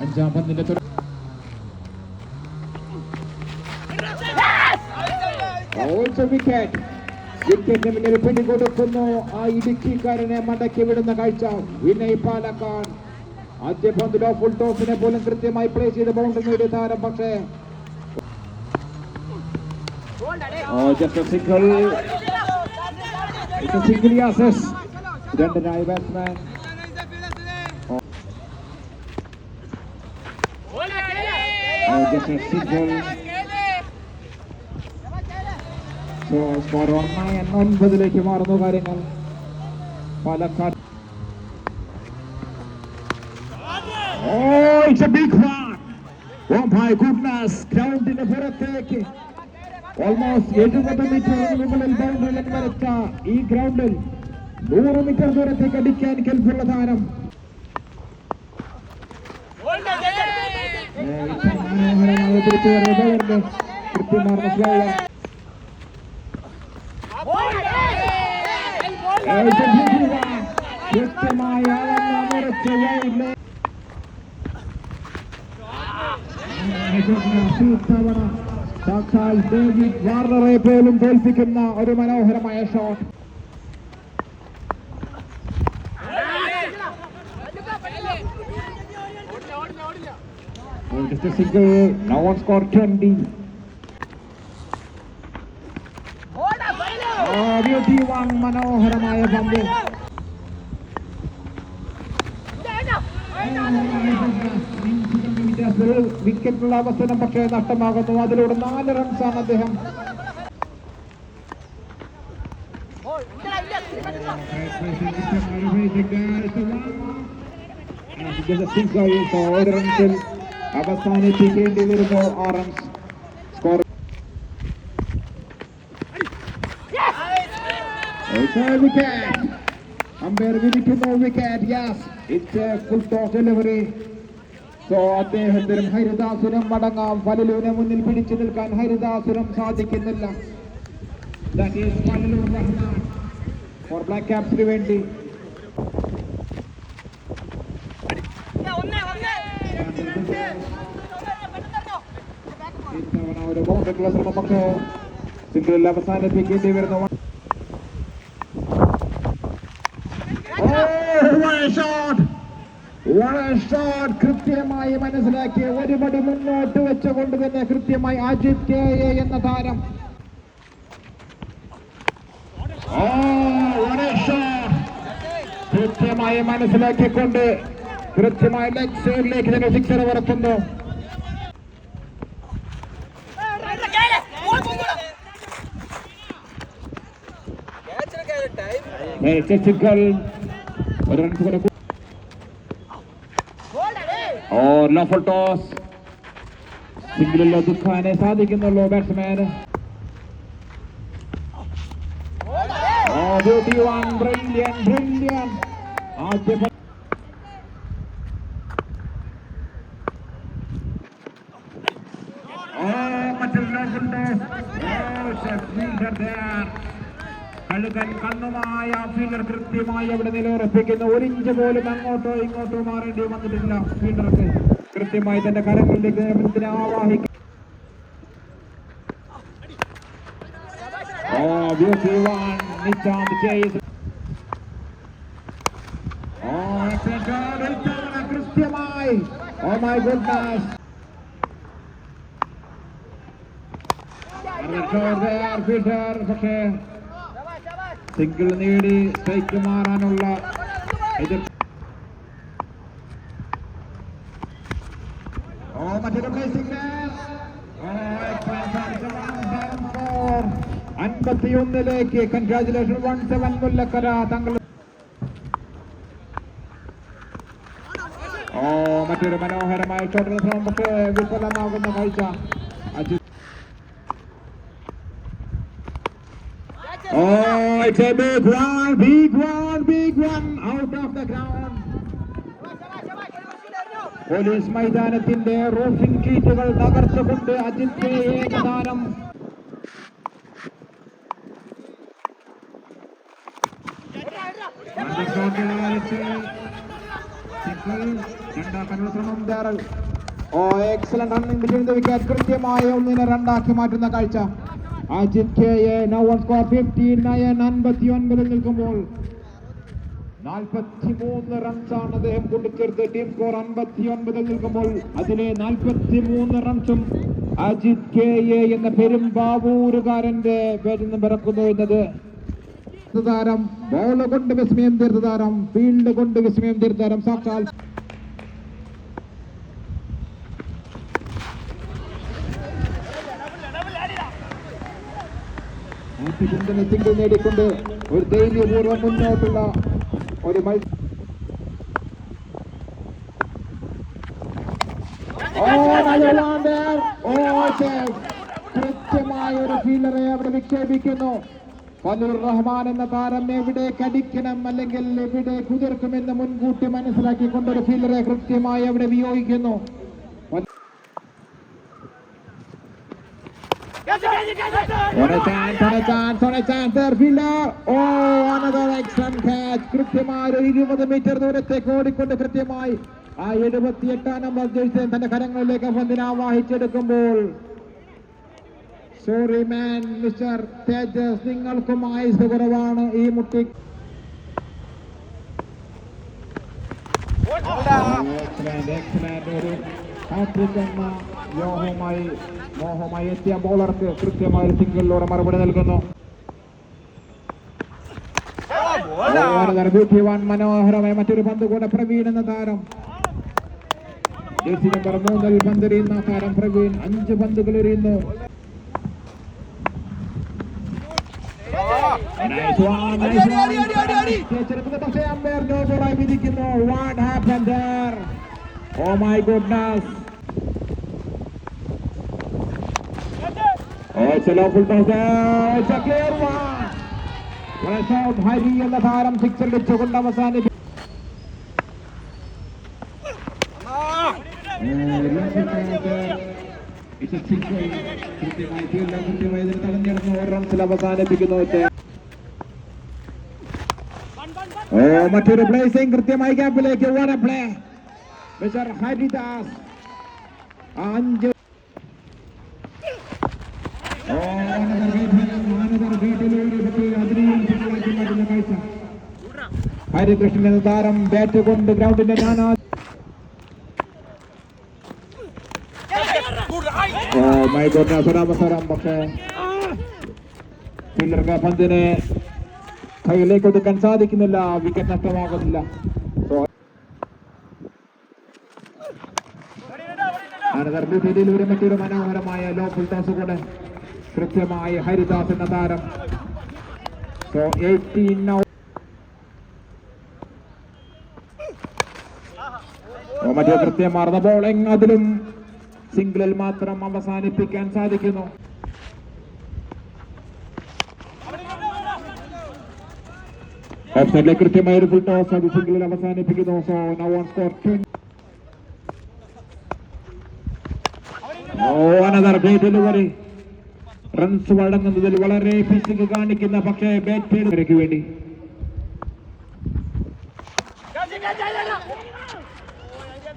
അഞ്ചാം പന്തിന്റെ തുട- Also wicket. വിക്കറ്റിന് മുന്നിൽ പിടികൊടുക്കുന്നു ആ ഇടുക്കിക്കാരനെ മടക്കി വിടുന്ന കാഴ്ച. വിനയ് പാലക്കാട്. ആദ്യ പന്തിലോ ഫുൾ ടോസിനെ പോലും കൃത്യമായി പ്ലേ ചെയ്ത് ബൗണ്ടറി നേടിയ താരം പക്ഷേ. single. യാസസ്. രണ്ടനായ batsman Single. So, score on nine ഒൻപതിലേക്ക് മാറുന്നു കാര്യങ്ങൾ Palakkad Oh, it's a big one. Oh my goodness. ഗ്രൗണ്ടിന് പുറത്തേക്ക് ഓൾമോസ്റ്റ് എഴുപത് മീറ്റർ മുകളിൽ ബൗണ്ടറി ലൈൻ വരച്ച ഈ ഗ്രൗണ്ടിൽ നൂറ് മീറ്റർ ദൂരത്തേക്ക് അടിക്കാൻ കെൽപ്പുള്ള താരം സാക്ഷാൽ ഡേവിഡ് വാർണറെ പോലും തോൽപ്പിക്കുന്ന ഒരു മനോഹരമായ shot Just a single, no one scored 20. Oh, beauty one, മനോഹരമായ പന്ത് വിക്കറ്റുള്ള അവസരം പക്ഷേ നഷ്ടമാകുന്നു അതിലൂടെ നാല് റൺസാണ് അദ്ദേഹം ഒരു റൺസിൽ അവസാനിപ്പിക്കേണ്ടി വരുമ്പോൾ ആ runs score umpire വിധിക്കുന്നു wicket yes it's full toss delivery so അദ്ദേഹത്തിനും ഹരിദാസുരം മടങ്ങാം. ഫലലൂനെ മുന്നിൽ പിടിച്ചു നിൽക്കാൻ ഹരിദാസുരം സാധിക്കുന്നില്ല. ദാറ്റ് ഈസ് ഫലലൂർ റഹ്മാൻ. ഫോർ ബ്ലാക്ക് ക്യാപ്സിന് വേണ്ടി. ഒരു കൃത്യമായി മനസ്സിലാക്കി ഒരു പടി മുന്നോട്ട് വെച്ചുകൊണ്ട് തന്നെ കൃത്യമായി അജിത് കെ എ എന്ന താരം. കൃത്യമായി മനസ്സിലാക്കിക്കൊണ്ട് കൃത്യമായി ലെഗ് സൈഡിലേക്ക് തന്നെ സിക്സർ പറക്കുന്നു സിംഗിളിൽ ഒതുക്കാനേ സാധിക്കുന്നുള്ളൂ ബാറ്റ്സ്മാൻ ബ്രില്യൻ ബ്രില്യൻ ആദ്യ പ- ഓ മറ്റൊരു ലോഫൽ ടോസ് ഓ ഷെഫീൽഡർ there. കഴുകൻ കണ്ണുമായ ഫീൽഡർ കൃത്യമായി അവിടെ നിലയുറപ്പിക്കുന്നു ഒരു ഇഞ്ച് പോലും അങ്ങോട്ടോ ഇങ്ങോട്ടോ മാറേണ്ടി വന്നിട്ടില്ല ഫീൽഡർക്ക് കൃത്യമായി തന്റെ കരങ്ങളിലേക്ക് ആവാഹിക്കും കൃത്യമായി ഓ മൈ ഗുഡ്നസ് ഫീൽഡർ പക്ഷേ സിംഗിൾ നേടി സ്ട്രൈക്ക് മാറാനുള്ള അൻപത്തിയൊന്നിലേക്ക്. Congratulation one seven Mullakkara. തങ്ങൾ ഓ മറ്റൊരു മനോഹരമായ ഷോട്ടിൽ പക്ഷേ വിഫലമാകുന്ന കാഴ്ച Ajith Oh, it's a big one, big one, big one. Out of the ground. Police മൈതാനത്തിന്റെ റൂഫിംഗ് ഷീറ്റുകൾ തകർത്തുകൊണ്ട് അജിത്ത് ഏകദാനം ഓ excellent running between the wicket കൃത്യമായ ഒന്നിനെ രണ്ടാക്കി മാറ്റുന്ന കാഴ്ച. Ajith K A now score fifty nine അൻപത്തി ഒൻപതിൽ നിൽക്കുമ്പോൾ നാൽപ്പത്തി റൺസാണ് അദ്ദേഹം കൂട്ടിച്ചേർത്ത് ടീം സ്കോർ അൻപത്തി ഒൻപതിൽ നിൽക്കുമ്പോൾ അതിലെ നാൽപ്പത്തി റൺസും അജിത് കെ എ എന്ന പെരുമ്പാവൂരുകാരന്റെ പേരിൽ നിന്ന് പിറക്കുന്നു എന്നത്. താരം ബോൾ കൊണ്ട് വിസ്മയം തീർത്ത താരം ഫീൽഡ് കൊണ്ട് വിസ്മയം തീർത്ത താരം സാക്ഷാൽ ആദ്യചിന്തന സിംഗിൾ നേടിക്കൊണ്ട് ഒരു ധൈര്യപൂർവം മുന്നോട്ടുള്ള ഒരു മത്സരം കൃത്യമായ ഒരു ഫീൽഡറെ അവിടെ വിക്ഷേപിക്കുന്നു. ഫലുർ റഹ്മാൻ എന്ന താരം എവിടെ കടിക്കണം അല്ലെങ്കിൽ എവിടെ കുതിർക്കുമെന്ന് മുൻകൂട്ടി മനസ്സിലാക്കിക്കൊണ്ട് ഒരു ഫീലറെ കൃത്യമായി അവിടെ വിയോഗിക്കുന്നു. A chance there, fielder. Oh, another excellent catch. കൃത്യമായി ഒരു ഇരുപത് മീറ്റർ ദൂരത്തേക്ക് ഓടിക്കൊണ്ട് കൃത്യമായി ആ എഴുപത്തിയെട്ടാം നമ്പർ ജേഴ്സി തന്റെ കരങ്ങളിലേക്ക് പന്തിനാവാഹിച്ചെടുക്കുമ്പോൾ സോറി മാൻ മിസ്റ്റർ തേജസ് നിങ്ങൾക്കും ആയുസ് കുറവാണ് ഈ മുട്ടി. ഒരു ഹാട്രിക് യോഹമായി മോഹമായി എത്തിയ ബോളർക്ക് കൃത്യമായ സിംഗിളിലൂടെ മറുപടി നൽകുന്നു. ബ്യൂട്ടിവാൻ മനോഹരമായ മറ്റൊരു പന്ത് കൂടെ പ്രവീൺ എന്ന താരം. ജേഴ്സി നമ്പർ മൂന്നിൽ പന്തെറിയുന്ന താരം പ്രവീൺ. അഞ്ച് പന്തുകൾ എറിയുന്നു. വിധിക്കുന്നു. What happen there oh my goodness Oh, it's a lawful toss there. It's a clear one. Out Hari എന്ന താരം സിക്സർ അടിച്ചുകൊണ്ട് ഇതിന് തടഞ്ഞിടുന്നു ഒരു റൺസിൽ അവസാനിപ്പിക്കുന്നു ഓ മറ്റൊരു പ്ലേസിംഗ് കൃത്യമായി ക്യാമ്പിലേക്ക് വൺ പ്ലേ മിസ്റ്റർ ഹരിദാസ് അഞ്ച് ഹരികൃഷ്ണൻ എന്ന താരം ബാറ്റ് കൊണ്ട് ഗ്രൗണ്ടിന്റെ നാനാ മൈ ഗോഡ്നസ് ഒരവസരം പക്ഷേ. ഫീൽഡർക്ക് പന്തിനെ കയ്യിലേക്ക് ഒതുക്കാൻ സാധിക്കുന്നില്ല വിക്കറ്റ് നഷ്ടമാകുന്നില്ല. So, അനന്തരത്തിലൂടെ മറ്റൊരു മനോഹരമായ ലോ ഫുൾ ടോസ് കൂടെ കൃത്യമായി ഹരിദാസ് എന്ന താരം. സോ എയ്റ്റീൻ മറ്റേ കൃത്യമാർന്ന ബോളിംഗ് അതിലും സിംഗിളിൽ മാത്രം അവസാനിപ്പിക്കാൻ സാധിക്കുന്നു. ഓഫ്സൈഡിലെ കൃത്യമായ ഒരു ഫുൾ ടോസ് അത് സിംഗിളിൽ അവസാനിപ്പിക്കുന്നു. So now one score runs വഴങ്ങുന്നതിൽ വളരെ ഫിസിക് കാണിക്കുന്ന പക്ഷേ ബാറ്റ് വേണ്ടി.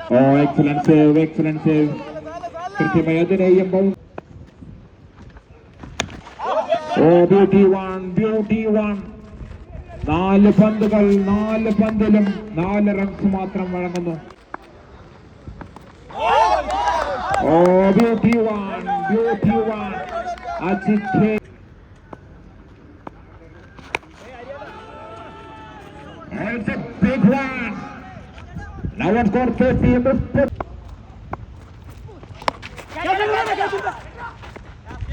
Oh excellence save excellence save കൃത്യമായി അതിനെയും oh beauty one beauty one നാല് പന്തുകൾ നാല് പന്തിലും നാല് റൺസ് മാത്രം വഴങ്ങുന്നു. ഓ beauty one beauty one Ajith ഖേ It's a big one. Now on score 50.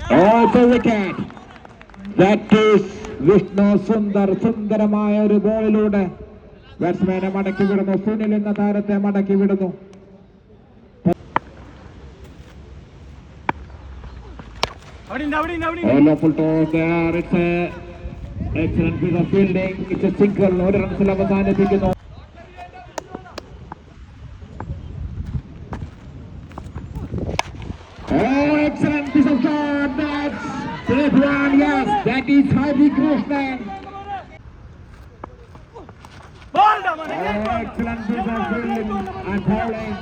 Oh, it's a wicket. That is Vishnu Sundar സുന്ദരമായ ഒരു ബോളിലൂടെ ബാറ്റ്സ്മാനെ മടക്കി വിടുന്നു സുനിൽ എന്ന താരത്തെ മടക്കി വിടുന്നു Wonderful toss there. It's a excellent piece of fielding. It's a single. ഒരു റൺസിൽ അവസാനിപ്പിക്കുന്നു Oh, excellent piece of shot. That's great one. Yes, that is Hari Krishnan. Oh, excellent piece of fielding and bowling.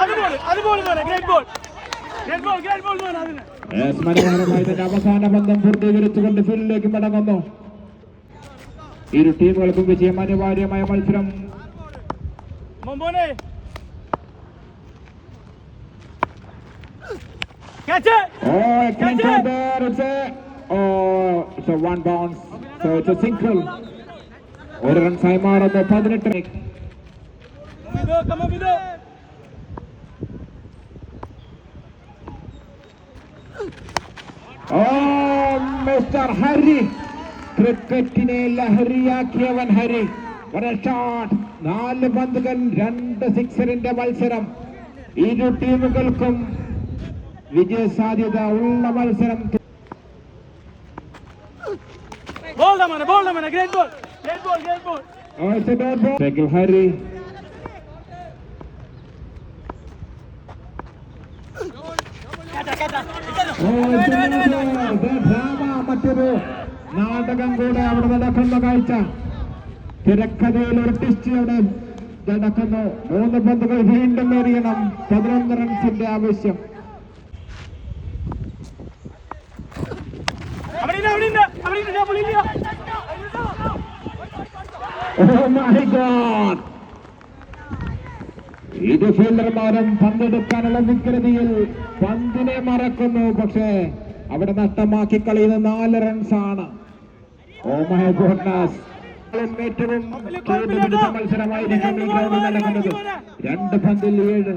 അതുപോലെ അതുപോലെ great ball അവസാന ബന്ധം പൂർത്തീകരിച്ചുകൊണ്ട് ഫീൽഡിലേക്ക് മടങ്ങുന്നു. ഇരു ടീമുകൾക്കും വിജയം അനിവാര്യമായ മത്സരം മോനെ catch Oh, excellent shot there. It's a oh, it's a one bounce. So it's a single. ഒരു റൺസായി മാറുന്നു പതിനെട്ട് വിതോ കമ വിതോ ഓ മിസ്റ്റർ ഹരി. ക്രിക്കറ്റിനെ ലഹരിയാക്കിയവൻ ഹരി. ഒരു ഷോട്ട് നാല് പന്തുകൾ രണ്ട് സിക്സറിന്റെ മത്സരം. ഇരു ടീമുകൾക്കും വിജയ സാധ്യത ഉള്ള മത്സരം. ബോൾ ബോൾ മോനെ great ball great ball great ball Oh, it's a dot ball. Tackle Harry. കാറ്റാ കാറ്റാ Oh, it's a dot ball. The drama മറ്റൊരു നാടകം കൂടെ അവിടെ നടക്കുന്ന കാഴ്ച. തിരക്കഥയിൽ ഒരു ടിസ്റ്റ് അവിടെ നടക്കുന്നു. മൂന്ന് പന്തുകൾ വീണ്ടും എറിയണം. പതിനൊന്ന് റൺസിന്റെ ആവശ്യം. ഇരു Oh! ഇത് ഫീൽഡർമാരും പന്തെടുക്കാനുള്ള വികൃതിയിൽ പന്തിനെ മറക്കുന്നു. പക്ഷേ അവിടെ നഷ്ടമാക്കി കളിയുന്ന നാല് റൺസാണ് ആണ്. ഓ മൈ ഗോഡ്നസ് ഏറ്റവും ചൂടുപിടിച്ച മത്സരമായിരിക്കും ഈ ഗ്രൗണ്ടിൽ നടക്കുന്നത് രണ്ട് പന്തിൽ ഏഴ്.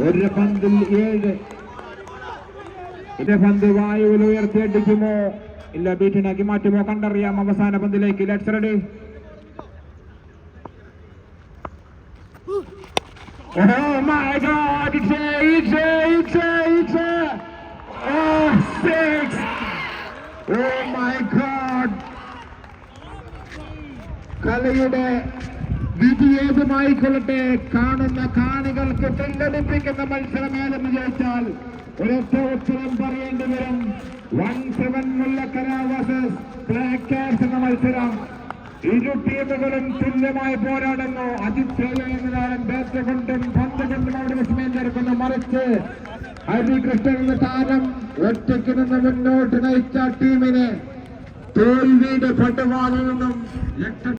ഒരു പന്തിൽ ഏഴ്. ഇത് പന്ത് വായുവിൽ ഉയർത്തിയടിക്കുമോ ഇല്ല ബീറ്റിനാക്കി മാറ്റുമോ കണ്ടറിയാം അവസാന പന്തിലേക്ക് let's ready Oh my God! It's a, it's a, it's a, it's a, oh six! Oh my God! കളിയുടെ വിധി ഏതുമായിക്കൊള്ളട്ടെ കാണുന്ന കാണികൾക്ക് തെല്ലടിപ്പിക്കുന്ന മത്സരം ഏതെന്ന് ചോദിച്ചാൽ ഒരൊറ്റ ഉത്തരം പറയേണ്ടി വരും. One seven Mullakkara versus Blackers എന്ന മത്സരം. ഇരു ടീമുകളും തുല്യമായി പോരാടുന്നു. എന്നതാരം ബാറ്റ് കൊണ്ടും പന്ത് കൊണ്ടും അവിടെ വിസ്മയം ചേർക്കുന്നു മറിച്ച് ഹരികൃഷ്ണൻ എന്ന താരം ഒറ്റയ്ക്ക് നിന്ന് മുന്നോട്ട് നയിച്ച ടീമിനെ തോൽവിയുടെ രക്ഷ